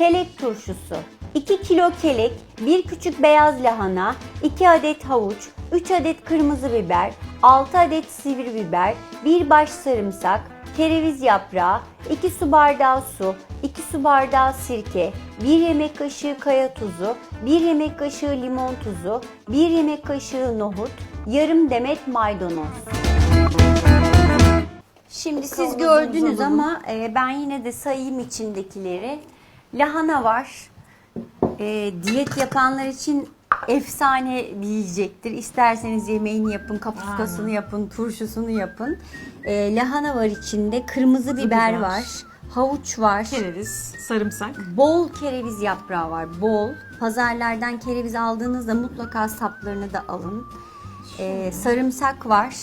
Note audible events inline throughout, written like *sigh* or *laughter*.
Kelek turşusu 2 kilo kelek, 1 küçük beyaz lahana, 2 adet havuç, 3 adet kırmızı biber, 6 adet sivri biber, 1 baş sarımsak, kereviz yaprağı, 2 su bardağı su, 2 su bardağı sirke, 1 yemek kaşığı kaya tuzu, 1 yemek kaşığı limon tuzu, 1 yemek kaşığı nohut, yarım demet maydanoz. Şimdi siz gördünüz ama e, ben yine de sayayım içindekileri. Lahana var. E, diyet yapanlar için efsane bir yiyecektir. İsterseniz yemeğini yapın, kapuskasını yapın, turşusunu yapın. E, lahana var içinde, kırmızı biber, biber. var, havuç var. Kereviz, sarımsak. Bol kereviz yaprağı var, bol. Pazarlardan kereviz aldığınızda mutlaka saplarını da alın. E, sarımsak var.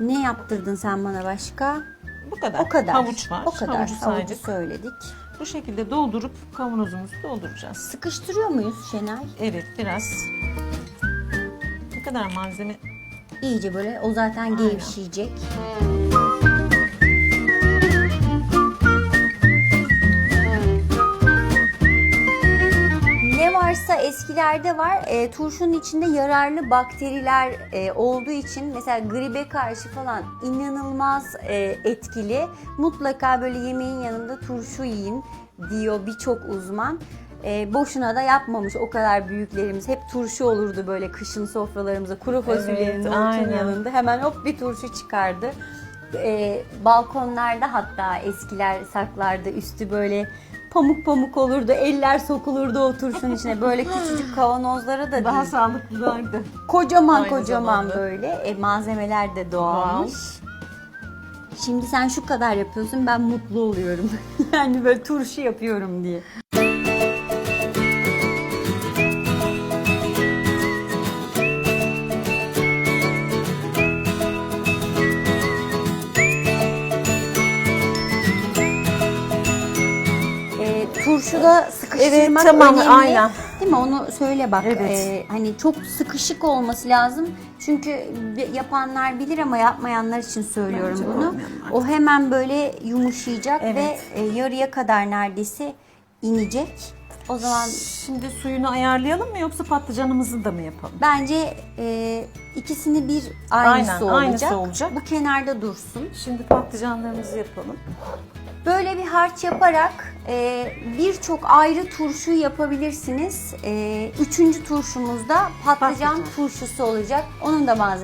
Ne yaptırdın sen bana başka? Bu kadar. O kadar. Havuç var. O kadar. Havucu Havucu saydık. söyledik. Bu şekilde doldurup kavanozumuzu dolduracağız. Sıkıştırıyor muyuz Şenay? Evet biraz. Ne kadar malzeme İyice böyle o zaten gevşeyecek. Ne varsa eskilerde var. E, turşunun içinde yararlı bakteriler e, olduğu için mesela gribe karşı falan inanılmaz e, etkili. Mutlaka böyle yemeğin yanında turşu yiyin diyor birçok uzman. E, boşuna da yapmamış o kadar büyüklerimiz. Hep turşu olurdu böyle kışın sofralarımıza. Kuru fasulyenin Evet, yanında hemen hop bir turşu çıkardı. E, balkonlarda hatta eskiler saklardı üstü böyle pamuk pamuk olurdu. Eller sokulurdu o turşunun içine. Böyle küçücük kavanozlara da daha değil. sağlıklılardı. Kocaman Aynı kocaman zamanda. böyle. E, malzemeler de doğalmış. Şimdi sen şu kadar yapıyorsun ben mutlu oluyorum. *laughs* yani böyle turşu yapıyorum diye. Turşuda sıkıştırmak Evet, tamam, önemli. aynen. Değil mi? Onu söyle bak. Evet. E, hani çok sıkışık olması lazım. Çünkü yapanlar bilir ama yapmayanlar için söylüyorum Bence bunu. O hemen böyle yumuşayacak Evet. ve yarıya kadar neredeyse inecek. O zaman Şimdi suyunu ayarlayalım mı yoksa patlıcanımızı da mı yapalım? bence e, ikisini bir aynısı Aynen, olacak. aynısı olacak. Bu kenarda dursun. Şimdi patlıcanlarımızı yapalım. Böyle bir harç yaparak e, birçok ayrı turşu yapabilirsiniz. E, üçüncü turşumuzda patlıcan Patlıcan. turşusu olacak. Onun da malzemesi